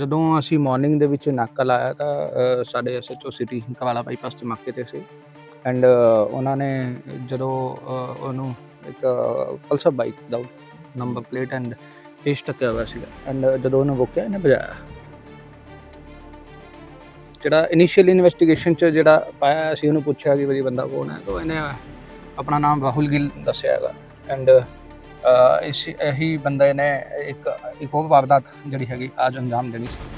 ਜਦੋਂ ਅਸੀਂ ਮਾਰਨਿੰਗ ਦੇ ਵਿੱਚ ਨਾਕਾ ਲਾਇਆ ਤਾਂ ਅ, ਸਾਡੇ ਐਸਐਚਓ ਸਿਟੀ ਕਵਾਲਾ ਬਾਈਪਾਸ ਤੇ ਮੱਕੇ ਤੇ ਸੀ। ਐਂਡ ਉਹਨਾਂ ਨੇ ਜਦੋਂ ਉਹਨੂੰ ਇੱਕ ਪਲਸਰ ਬਾਈਕ ਦਾ ਨੰਬਰ ਪਲੇਟ ਐਂਡ ਪੇਸ਼ ਟੱਕਿਆ ਹੋਇਆ ਸੀਗਾ। ਐਂਡ ਜਦੋਂ ਉਹਨੂੰ ਰੋਕਿਆ ਇਹਨੇ ਵਜਾਇਆ। ਜਿਹੜਾ ਇਨੀਸ਼ੀਅਲ ਇਨਵੈਸਟੀਗੇਸ਼ਨ ਚ ਜਿਹੜਾ ਪਾਇਆ ਅਸੀਂ ਉਹਨੂੰ ਪੁੱਛਿਆ ਕਿ ਵੀ ਬੰਦਾ ਕੌਣ ਹੈ ਤਾਂ ਇਹਨੇ ਆਪਣਾ ਨਾਮ ਰਾਹੁਲ ਗਿੱਲ ਦੱਸਿਆ ਹੈਗਾ। ਐਂਡ ਇਸ ਇਹੀ ਬੰਦੇ ਨੇ ਇੱਕ ਇੱਕ ਹੋਰ ਵਾਰਦਾਤ ਜਿਹੜੀ ਹੈਗੀ ਅੱਜ ਅੰਜਾਮ ਦੇਣੀ ਸੀ।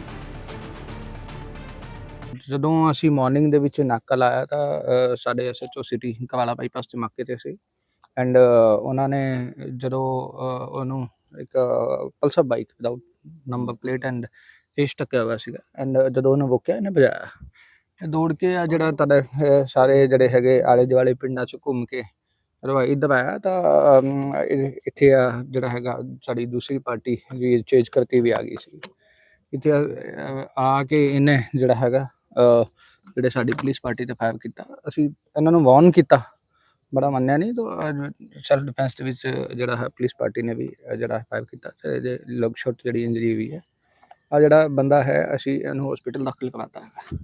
ਜਦੋਂ ਅਸੀਂ ਮਾਰਨਿੰਗ ਦੇ ਵਿੱਚ ਨਾਕਾ ਲਾਇਆ ਤਾਂ ਸਾਡੇ ਐਸਐਚਓ ਸਿਟੀ ਕਵਾਲਾ ਬਾਈਪਾਸ ਤੇ ਮੱਕੇ ਤੇ ਸੀ। ਐਂਡ ਉਹਨਾਂ ਨੇ ਜਦੋਂ ਅ, ਉਹਨੂੰ ਇੱਕ Pulsar bike without number plate and ਪੇਸ਼ ਟੱਕਿਆ ਹੋਇਆ ਸੀਗਾ। ਐਂਡ ਜਦੋਂ ਉਹਨੂੰ ਰੋਕਿਆ ਇਹਨੇ ਵਜਾਇਆ ਦੌੜ ਕੇ ਆ ਜਿਹੜਾ ਤੁਹਾਡੇ ਸਾਰੇ ਜਿਹੜੇ ਹੈਗੇ ਆਲੇ ਦੁਆਲੇ ਪਿੰਡਾਂ 'ਚ ਘੁੰਮ ਕੇ ਰਵਾਈ ਦਬਾਇਆ ਤਾਂ ਇੱਥੇ ਜਿਹੜਾ ਹੈਗਾ ਸਾਡੀ ਦੂਸਰੀ ਪਾਰਟੀ ਵੀ ਚੇਂਜ ਕਰਤੀ ਵੀ ਆ ਗਈ ਸੀ। ਇੱਥੇ ਆ- ਕੇ ਇਹਨੇ ਜਿਹੜਾ ਹੈਗਾ ਜਿਹੜੇ ਸਾਡੀ ਪੁਲਿਸ ਪਾਰਟੀ ਤੇ ਫਾਇਰ ਕੀਤਾ। ਅਸੀਂ ਇਹਨਾਂ ਨੂੰ ਵਾਰਨ ਕੀਤਾ। ਬੜਾ ਮੰਨਿਆ ਨਹੀਂ ਤਾਂ ਸੈਲਫ ਡਿਫੈਂਸ ਦੇ ਵਿੱਚ ਜਿਹੜਾ ਹੈ ਪੁਲਿਸ ਪਾਰਟੀ ਨੇ ਵੀ ਅ, ਜਿਹੜਾ ਫਾਇਰ ਕੀਤਾ। ਤੇ ਇਹਦੇ ਲਗ ਸ਼ਾਟ ਜਿਹੜੀ ਇੰਜਰੀ ਵੀ ਹੈ ਆ ਜਿਹੜਾ ਬੰਦਾ ਹੈ ਅਸੀਂ ਇਹਨੂੰ ਹਸਪੀਟਲ ਦਾਖਲ ਕਰਾਤਾ ਹੈ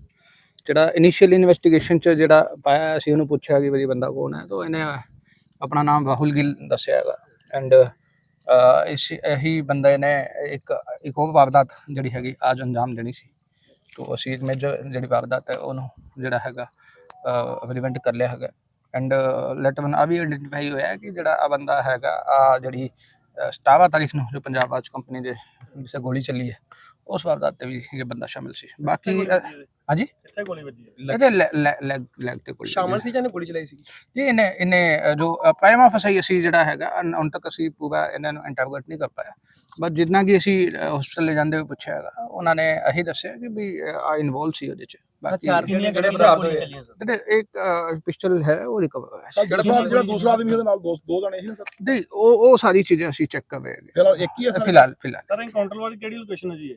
ਜਿਹੜਾ ਇਨੀਸ਼ੀਅਲ ਇਨਵੈਸਟੀਗੇਸ਼ਨ ਚ ਜਿਹੜਾ ਪਾਇਆ ਅਸੀਂ ਉਹਨੂੰ ਪੁੱਛਿਆ ਕਿ ਵੀ ਬੰਦਾ ਕੌਣ ਹੈ ਤਾਂ ਇਹਨੇ ਆਪਣਾ ਨਾਮ ਰਾਹੁਲ ਗਿੱਲ ਦੱਸਿਆ ਹੈਗਾ। ਐਂਡ ਇਸ ਇਹੀ ਬੰਦੇ ਨੇ ਇੱਕ ਇੱਕ ਹੋਰ ਵਾਰਦਾਤ ਜਿਹੜੀ ਹੈਗੀ ਅੱਜ ਅੰਜਾਮ ਦੇਣੀ ਸੀ। ਤੋਂ ਅਸੀਂ ਮੇਜਰ ਜਿਹੜੀ ਵਾਰਦਾਤ ਹੈ ਉਹਨੂੰ ਜਿਹੜਾ ਹੈਗਾ ਪ੍ਰੀਵੈਂਟ ਕਰ ਲਿਆ ਹੈਗਾ। ਐਂਡ ਲੈਟ ਵਨ ਆ ਵੀ ਆਇਡੈਂਟੀਫਾਈ ਹੋਇਆ ਕਿ ਜਿਹੜਾ ਆ ਬੰਦਾ ਹੈਗਾ ਆ ਜਿਹੜੀ ਅ, 17 ਤਾਰੀਖ ਨੂੰ ਜੋ ਪੰਜਾਬ ਆਜ ਕੰਪਨੀ ਦੇ ਜਿਸੇ ਗੋਲੀ ਚੱਲੀ ਹੈ ਉਸ ਵਾਰਦਾਤ ਤੇ ਵੀ ਇਹ ਬੰਦਾ ਸ਼ਾਮਿਲ ਸੀ। ਬਾਕੀ ਹਾਂਜੀ? ਕਿੱਥੇ ਗੋਲੀ ਵੱਜੀ ਹੈ ਇਹਦੇ ਲੈਗ ਲੈਗ ਤੇ ਗੋਲੀ ਸ਼ਾਮਲ ਸੀ ਜਾਂ ਗੋਲੀ ਚਲਾਈ ਸੀ ਜੀ ਇਹਨੇ ਇਹਨੇ ਅ, ਜੋ ਪ੍ਰਾਈਮਾ ਫਸਾਈ ਅਸੀਂ ਜਿਹੜਾ ਹੈਗਾ ਅਨ- ਹੁਣ ਤੱਕ ਅਸੀਂ ਪੂਰਾ ਇਹਨਾਂ ਨੂੰ ਇੰਟਰੋਗੇਟ ਨਹੀਂ ਕਰ ਪਾਇਆ। ਬਟ ਜਿੰਨਾ ਕਿ ਅਸੀਂ ਹਸਪੀਟਲ ਲੈ ਜਾਂਦੇ ਹੋਏ ਪੁੱਛਿਆ ਹੈਗਾ ਉਹਨਾਂ ਨੇ ਇਹੀ ਦੱਸਿਆ ਕਿ ਵੀ ਆ ਇਨਵੋਲਵ ਸੀ ਉਹਦੇ ਚ। ਬਾਕੀ ਕਿਹੜੇ ਜਿਹੜੇ ਇੱਕ ਪਿਸਟਲ ਹੈ ਉਹ ਰਿਕਵਰ ਹੋਇਆ ਸੀ। ਜਿਹੜਾ ਜਿਹੜਾ ਦੂਸਰਾ ਆਦਮੀ ਉਹਦੇ ਨਾਲ ਦੋ ਦੋ ਜਣੇ ਸੀ ਨਾ ਸਰ? ਨਹੀਂ ਉਹ ਉਹ ਸਾਰੀ ਚੀਜ਼ਾਂ ਅਸੀਂ ਚੈੱਕ ਕਰ ਰਹੇ ਹੈਗੇ। ਫਿਲਹਾਲ ਇੱਕ ਹੀ ਹੈ ਸਰ? ਫਿਲਹਾਲ ਫਿਲਹਾਲ। ਸਰ ਐਨਕਾਊਂਟਰ ਵਾਲੀ ਕਿਹੜੀ ਲੋਕੇਸ਼ਨ ਹੈ ਜੀ ਇਹ?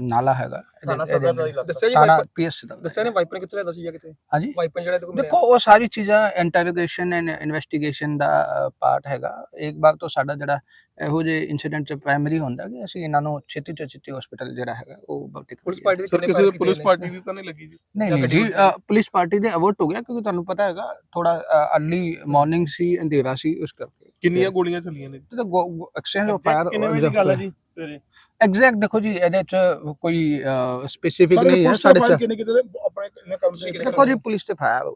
ਨਾਲਾ ਹੈਗਾ। ਦੱਸਿਆ ਜੀ ਪੀਐਸ ਦਾ। ਦੱਸਿਆ ਨੇ ਵਾਈਪਨ ਕਿੱਥੇ ਲਿਆਦਾ ਸੀ ਜਾਂ ਕਿਤੇ ਹਾਂਜੀ। ਵਾਈਪਨ ਜਿਹੜਾ ਤੇ ਦੇਖੋ ਉਹ ਸਾਰੀ ਚੀਜ਼ਾਂ ਇੰਟਰੋਗੇਸ਼ਨ ਐਂਡ ਇਨਵੈਸਟੀਗੇਸ਼ਨ ਦਾ ਪਾਰਟ ਹੈਗਾ। ਇੱਕ ਵਾਰ ਤੋਂ ਸਾਡਾ ਜਿਹੜਾ ਇਹੋ ਜਿਹੇ ਇਨਸੀਡੈਂਟ ਚ ਪ੍ਰਾਇਮਰੀ ਹੁੰਦਾ ਕਿ ਅਸੀਂ ਇਹਨਾਂ ਨੂੰ ਛੇਤੀ ਤੋਂ ਛੇਤੀ ਹਸਪੀਟਲ ਜਿਹੜਾ ਹੈਗਾ ਉਹ ਭਰਤੀ ਪੁਲਿਸ। ਪਾਰਟੀ ਦੇ ਕਿੰਨੇ ਕਿਸੇ ਪੁਲਿਸ? ਪਾਰਟੀ ਦੀ ਤਾਂ ਨਹੀਂ ਲੱਗੀ ਜੀ। ਨਹੀਂ ਜਾਂ ਜੀ ਪੁਲਿਸ ਪਾਰਟੀ ਦੇ ਅਵਰਟ ਹੋ ਗਿਆ ਕਿਉਂਕਿ ਤੁਹਾਨੂੰ ਪਤਾ ਹੈਗਾ ਥੋੜਾ ਅਰਲੀ ਮਾਰਨਿੰਗ ਸੀ ਅੰਧੇਰਾ ਸੀ ਉਸ ਕਰਕੇ। ਕਿੰਨੀਆਂ ਗੋਲੀਆਂ ਚੱਲੀਆਂ ਨੇ? ਤੇ ਐਕਸਚੇਂਜ ਆਫ ਫਾਇਰ ਕਿੰਨੇ ਵਜੇ ਦੀ ਗੱਲ ਹੈ ਜੀ ਸਵੇਰੇ? ਐਗਜ਼ੈਕਟ ਦੇਖੋ ਜੀ ਇਹਦੇ ਚ ਕੋਈ ਸਪੈਸੀਫਿਕ ਨਹੀਂ ਹੈ ਸਾਡੇ ਚ ਕਿੰਨੇ ਕਿਤੇ ਆਪਣੇ ਇਹਨੇ ਕੰਮ ਤੁਸੀਂ ਸੇ ਦੇਖੋ ਜੀ ਪੁਲਿਸ ਤੇ ਫਾਇਰ